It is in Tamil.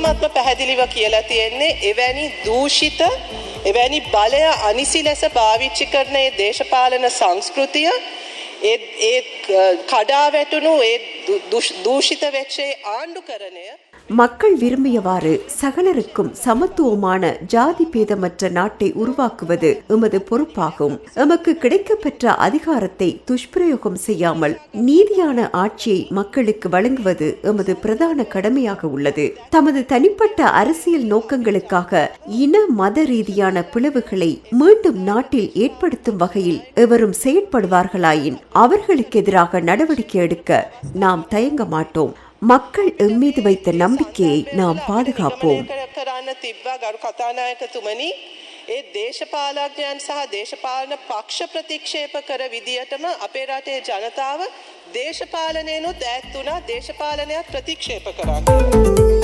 ඉතාමත්ම පැහැදිලිව කියලා තියෙන්නේ එවැනි දූෂිත එවැනි බලය අනිසි ලෙස භාවිච්චි කරන ඒ දේශපාලන සංස්කෘතිය ඒ ඒ කඩා වැටුණු ඒ දුෂ්- දූෂිත වෙච්චේ ආණ්ඩුකරණය மக்கள் விரும்பியவாறு சகலருக்கும் சமத்துவமான ஜாதி பேதமற்ற நாட்டை உருவாக்குவது எமது பொறுப்பாகும் எமக்கு கிடைக்கப்பெற்ற அதிகாரத்தை துஷ்பிரயோகம் செய்யாமல் நீதியான ஆட்சியை மக்களுக்கு வழங்குவது எமது பிரதான கடமையாக உள்ளது தமது தனிப்பட்ட அரசியல் நோக்கங்களுக்காக இன மத ரீதியான பிளவுகளை மீண்டும் நாட்டில் ஏற்படுத்தும் வகையில் எவரும் செயற்படுவார்களாயின் அவர்களுக்கு எதிராக நடவடிக்கை எடுக்க நாம் தயங்க மாட்டோம் மக்கள் எம்மீது வைத்த நம்பிக்கையை நாம் பாதுகாப்போம் කර- කරන්න තිබ්බා ගරු කතානායකතුමනි ඒ දේශපාලඥයන් සහ දේශපාලන පක්ෂ ප්‍රතික්ෂේප කර විදියටම අපේ රටේ ජනතාව දේශපාලනයනුත් ඈත් වුණා දේශපාලනයක් ප්‍රතික්ෂේප කරන්න.